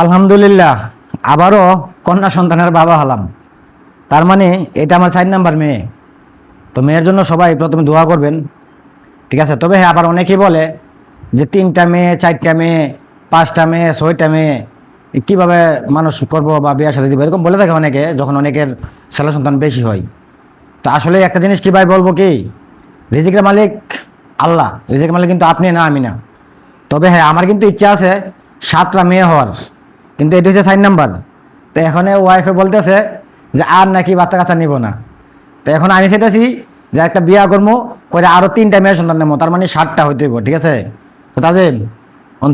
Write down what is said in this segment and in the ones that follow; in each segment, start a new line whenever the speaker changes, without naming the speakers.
আলহামদুলিল্লাহ, আবারও কন্যা সন্তানের বাবা হলাম। তার মানে এটা আমার চার নাম্বার মেয়ে। তো মেয়ের জন্য সবাই প্রথমে দোয়া করবেন, ঠিক আছে? তবে হ্যাঁ আবার অনেকেই বলে যে তিনটা মেয়ে, চারটা মেয়ে, পাঁচটা মেয়ে, ছয়টা মেয়ে কীভাবে মানুষ করব বা বিয়ে সাথে দিব? এরকম বলে থাকে অনেকে, যখন অনেকের ছেলে সন্তান বেশি হয়। তো আসলে একটা জিনিস কী ভাই বলব কি? রিজিকের মালিক আল্লাহ, রিজিকের মালিক কিন্তু আপনি না, আমি না। তবে হ্যাঁ আমার কিন্তু ইচ্ছা আছে সাতটা মেয়ে হওয়ার। কিন্তু এটা হচ্ছে সাইন নাম্বার। তো এখন ওয়াইফে বলতেছে যে আর নাকি বাচ্চা কাচ্চা নিব না। তো এখন আমি চাইতেছি যে একটা বিয়া করব করে আরও তিনটা মেয়ের সন্তান নেব তার মানে ষাটটা হইতে হইব ঠিক আছে? তো তাজেল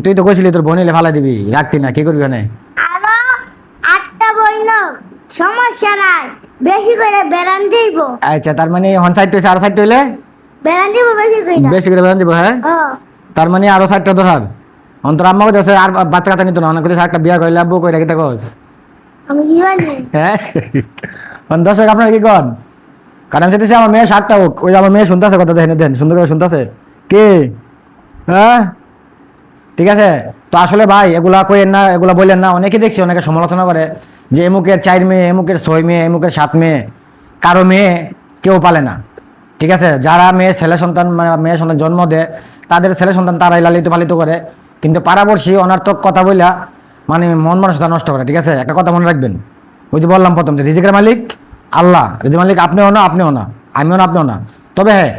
তুই তো কইছিলি তোর বোনিলে ফালাই দিবি রাখতি না কি করবি ওখানে?
আরও আটটা বইল সমস্যা নাই বেশি করে দিব।
আচ্ছা তার মানে হন সাইড হয়েছে আরও সাইড হইলে?
বেড়ান দিব বেশি করে।
বেশি করে দিব হ্যাঁ? তার মানে আরও সাইডটা ধরার। অন্তর আম্মা কাছে আর বাচ্চা কাচ্চা নিত না। অনেক কিছু একটা বিয়া করলে আব্বু করে রেখে দেখোস
আমি কি জানি
হ্যাঁ দর্শক আপনারা কি কন? কারণ আমি চাইতেছি আমার মেয়ে সাতটা হোক। ওই আমার মেয়ে শুনতেছে কথা দেখেন দেন সুন্দর করে শুনতেছে। কে? হ্যাঁ? ঠিক আছে? তো আসলে ভাই এগুলা কইেন না এগুলা বললেন না। অনেকে দেখছি অনেকে সমালোচনা করে যে এমুকের চার মেয়ে এমুকের ছয় মেয়ে এমুকের সাত মেয়ে কারও মেয়ে কেউ পালে না। ঠিক আছে? যারা মেয়ে ছেলে সন্তান মানে মেয়ে সন্তান জন্ম দেয় তাদের ছেলে সন্তান তারাই লালিত পালিত করে। কিন্তু পাড়াপড়শি অনার্থক কথা বইলা মানে মন মানসতা নষ্ট করে ঠিক আছে? একটা কথা মনে রাখবেন। ওই যে বললাম প্রথম যে রিজিকের মালিক আল্লাহ রিজিক মালিক আপনিও না আপনিও না আমিও না আপনিও না। তবে হ্যাঁ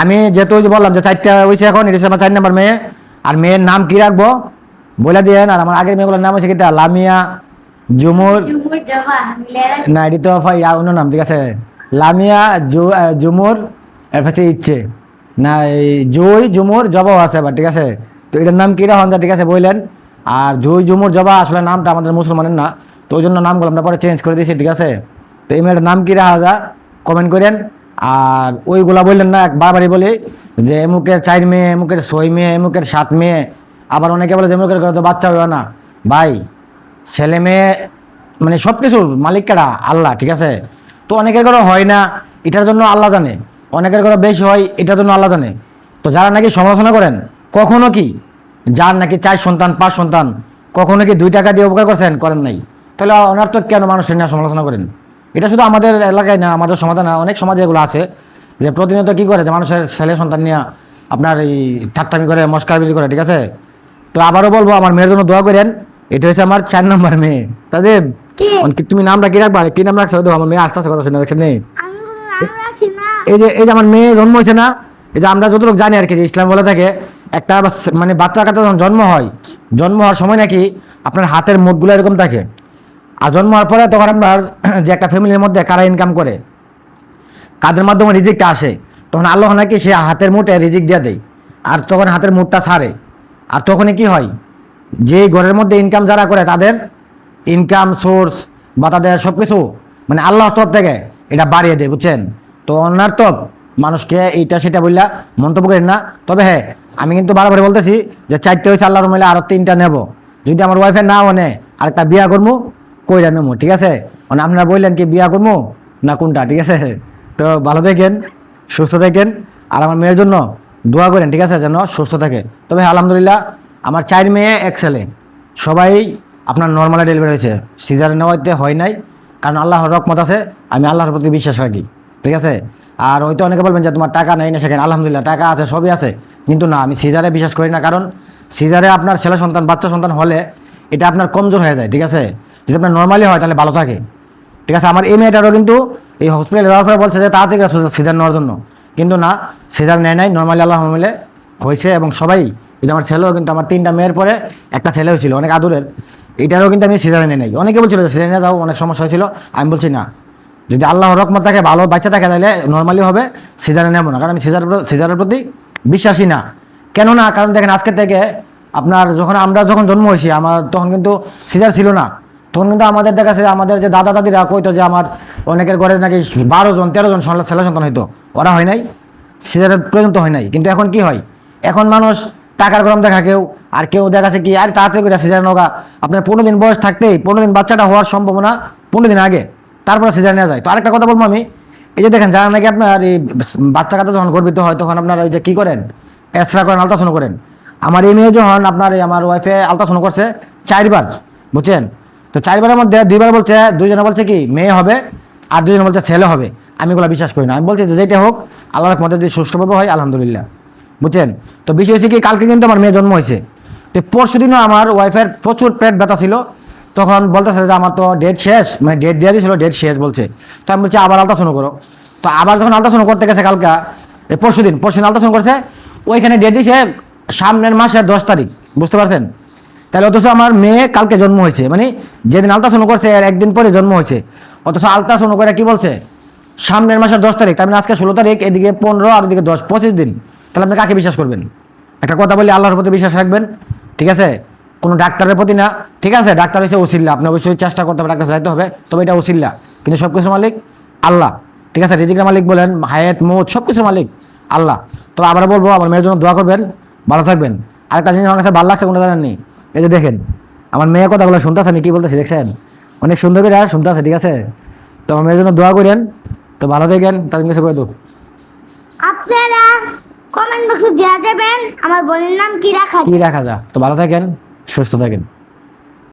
আমি যেহেতু ওই যে বললাম যে চারটা হয়েছে এখন এটা আমার চার নাম্বার মেয়ে আর মেয়ের নাম কি রাখব? বলে দিয়েন আর আমার আগের মেয়েগুলোর নাম হচ্ছে কি লামিয়া জুমুর না এটি তো অন্য নাম ঠিক আছে? লামিয়া জুমুর এর হচ্ছে ইচ্ছে। না এই জুই জুমুর জবাও আছে আবার ঠিক আছে? তো এটার নাম কিরা হন ঠিক আছে বললেন আর জুই জুমুর জবা, আসলে নামটা আমাদের মুসলমানের না। তো ওই জন্য নামগুলো আমরা পরে চেঞ্জ করে দিয়েছি, ঠিক আছে? তো এই মেয়েটার নাম কিরা হাজা? কমেন্ট করেন। আর ওইগুলা বললেন না, এক বারবারই বলি, যে এমুকের চার মেয়ে, এমুকের ছয় মেয়ে, এমুকের সাত মেয়ে। আবার অনেকে বলে যে এমুকের ঘরে তো বাচ্চা হবে না। ভাই, ছেলে মেয়ে মানে সব কিছুর মালিক কারা? আল্লাহ, ঠিক আছে? তো অনেকের ঘরে হয় না, এটার জন্য আল্লাহ জানে। অনেকের ঘরে বেশি হয়, এটার জন্য আল্লাহ জানে। তো যারা নাকি সমালোচনা করেন, কখনো কি যার নাকি চার সন্তান পাঁচ সন্তান কখনো কি দুই টাকা দিয়ে উপকার করছেন? করেন নাই। তাহলে অনার্থক কেন মানুষের নিয়ে সমালোচনা করেন? এটা শুধু আমাদের এলাকায় না আমাদের সমাজে না অনেক সমাজে এগুলো আছে যে প্রতিনিয়ত কি করে যে মানুষের ছেলে সন্তান নিয়ে আপনার এই ঠাট্টামি করে মস্কাবিরি করে ঠিক আছে? তো আবারও বলব আমার মেয়ের জন্য দোয়া করেন এটা হচ্ছে আমার চার নম্বর মেয়ে। তাদের তুমি নামটা কি রাখবা? কি নাম রাখছো? আমার মেয়ে আস্তে আস্তে কথা শুনে দেখছেন নেই
আমি কোনো নাম রাখছি না।
এই যে এই যে আমার মেয়ে জন্ম হয়েছে না এই যে আমরা যতটুকু জানি আর কি যে ইসলাম বলে থাকে একটা মানে বাচ্চা কাচ্চা যখন জন্ম হয়, জন্ম হওয়ার সময় নাকি আপনার হাতের মুঠগুলো এরকম থাকে। আর জন্ম হওয়ার পরে তখন আপনার যে একটা ফ্যামিলির মধ্যে কারা ইনকাম করে, কাদের মাধ্যমে রিজিকটা আসে, তখন আল্লাহ নাকি সে হাতের মুঠে রিজিক দিয়ে দেয়। আর তখন হাতের মুঠটা ছাড়ে। আর তখনই কি হয় যে ঘরের মধ্যে ইনকাম যারা করে, তাদের ইনকাম সোর্স বা তাদের সব কিছু মানে আল্লাহ তরফ থেকে এটা বাড়িয়ে দেয়, বুঝছেন? তো অনার্থক মানুষকে এইটা সেটা বললা, মন্তব্য করেন না। তবে হ্যাঁ আমি কিন্তু বারবার বলতেছি যে চারটে হয়েছে আল্লাহর মিলে আরও তিনটা নেব। যদি আমার ওয়াইফের না মানে আরেকটা বিয়া করব কইরা নেব ঠিক আছে? মানে আপনারা বললেন কি বিয়া করব না কোনটা, ঠিক আছে? তো ভালো থাকেন, সুস্থ থাকেন। আর আমার মেয়ের জন্য দোয়া করেন, ঠিক আছে? যেন সুস্থ থাকে। তবে আলহামদুলিল্লাহ, আমার চার মেয়ে, এক ছেলে। সবাই আপনার নর্মালে ডেলিভারি হয়েছে। সিজার নেওয়াতে হয় নাই, কারণ আল্লাহর রকমত আছে, আমি আল্লাহর প্রতি বিশ্বাস রাখি, ঠিক আছে? আর হয়তো অনেকে বলবেন যে তোমার টাকা নেই না সেখানে আলহামদুলিল্লাহ, টাকা আছে, সবই আছে। কিন্তু না, আমি সিজারে বিশ্বাস করি না, কারণ সিজারে আপনার ছেলে সন্তান, বাচ্চা সন্তান হলে এটা আপনার কমজোর হয়ে যায়, ঠিক আছে? যদি আপনার নর্মালি হয়, তাহলে ভালো থাকে। ঠিক আছে? আমার এই মেয়েটারও কিন্তু এই হসপিটালে যাওয়ার পরে বলছে যে তাড়াতাড়ি সিজার নেওয়ার জন্য। কিন্তু না, সিজার নেয় নাই নর্মালি আল্লাহ মিলে হয়েছে এবং সবাই যে আমার ছেলেও কিন্তু, আমার তিনটা মেয়ের পরে একটা ছেলে হয়েছিল, অনেক আদরের। এইটারও কিন্তু আমি সিজারে নিয়ে নাই। অনেকে বলছিল যে, সিজারে নিয়ে যাও অনেক সমস্যা হয়েছিল। আমি বলছি, না। যদি আল্লাহ রকমত থাকে, ভালো বাচ্চা থাকে, তাহলে নর্মালি হবে সিজারে নেব না। কারণ আমি সিজার সিজারের প্রতি বিশ্বাসী না। কেন না কারণ দেখেন, আজকে থেকে আপনার যখন আমরা যখন জন্ম হয়েছি, আমার তখন কিন্তু সিজার ছিল না। তখন কিন্তু আমাদের দেখা যাচ্ছে আমাদের যে দাদা দাদিরা কইতো যে আমার অনেকের ঘরে নাকি বারো জন, তেরো জন ছেলে সন্তান হইতো। ওরা হয় নাই, সিজারের প্রয়োজন তো হয় নাই। কিন্তু এখন কি হয়? এখন মানুষ টাকার গরম দেখা কেউ, আর কেউ দেখাচ্ছে কি, আর তাড়াতাড়ি করে সিজার নৌকা আপনার পনেরো দিন বয়স থাকতেই, পনেরো দিন বাচ্চাটা হওয়ার সম্ভাবনা পনেরো দিন আগে। তারপরে সিজার নেওয়া যায়। তো আরেকটা কথা বলব আমি। এই যে দেখেন, যারা নাকি আপনার এই বাচ্চা কাচ্চা যখন গর্বিত হয়, তখন আপনার ওই যে কী করেন? এক্সরা করেন আলট্রাসাউন্ড করেন। আমার এই মেয়ে যখন আপনার এই আমার ওয়াইফে আলট্রাসাউন্ড করছে, চারবার, বুঝছেন? তো চারবারের মধ্যে দুইবার বলছে, দুইজনে বলছে কি, মেয়ে হবে, আর দুজনে বলছে ছেলে হবে। আমি এগুলো বিশ্বাস করি না। আমি বলছি যে যেটা হোক, আল্লাহর মধ্যে যদি সুষ্ঠুভাবে হয়, আলহামদুলিল্লাহ। বুঝছেন? তো বিষয় হয়েছে কি, কালকে কিন্তু আমার মেয়ে জন্ম হয়েছে। তো পরশু দিনও আমার ওয়াইফের প্রচুর পেট ব্যথা ছিল। তখন বলতেছে যে আমার তো ডেট শেষ মানে ডেট দিয়ে দিয়েছিল ডেট শেষ বলছে। তো আমি বলছি, আবার আলট্রাসাউন্ড করো। তো আবার যখন আলতা আলট্রাসাউন্ড করতে গেছে কালকা পরশু দিন পরশু দিন আলট্রাসাউন্ড করছে, ওইখানে ডেট দিয়েছে সামনের মাসের দশ তারিখ, বুঝতে পারছেন? তাহলে অথচ আমার মেয়ে কালকে জন্ম হয়েছে মানে যেদিন আলতা আলট্রাসাউন্ড করছে আর একদিন পরে জন্ম হয়েছে। অথচ আলতা আলট্রাসাউন্ড করে কি বলছে? সামনের মাসের দশ তারিখ, তার মানে আজকে ষোলো তারিখ, এদিকে পনেরো আর ওদিকে দশ, পঁচিশ দিন। তাহলে আপনি কাকে বিশ্বাস করবেন? একটা কথা বলি, আল্লাহর প্রতি বিশ্বাস রাখবেন, ঠিক আছে? কোনো ডাক্তারের প্রতি না ঠিক আছে ডাক্তার হচ্ছে ওসিল্লা আপনি অবশ্যই চেষ্টা করতে হবে ডাক্তার যাইতে হবে তবে এটা ওসিল্লা কিন্তু সব কিছুর মালিক আল্লাহ ঠিক আছে রিজিকের মালিক বলেন হায়াত মৌত সব কিছুর মালিক আল্লাহ। তো আবার বলব আমার মেয়ের জন্য দোয়া করবেন ভালো থাকবেন। আরেকটা জিনিস আমার কাছে ভালো লাগছে কোনো জানেননি এই যে দেখেন আমার মেয়ে কথাগুলো শুনতেছে আমি কি বলতেছি দেখছেন? অনেক সুন্দর করে শুনতেছে ঠিক আছে? তো আমার মেয়ের জন্য দোয়া করেন তো ভালো থাকেন তাদের কিছু করে দেবো
আপনারা কমেন্ট বক্সে দেওয়া যাবেন আমার বোনের নাম কি রাখা
কি রাখা যা তো ভালো থাকেন। সুস্থ থাকেন।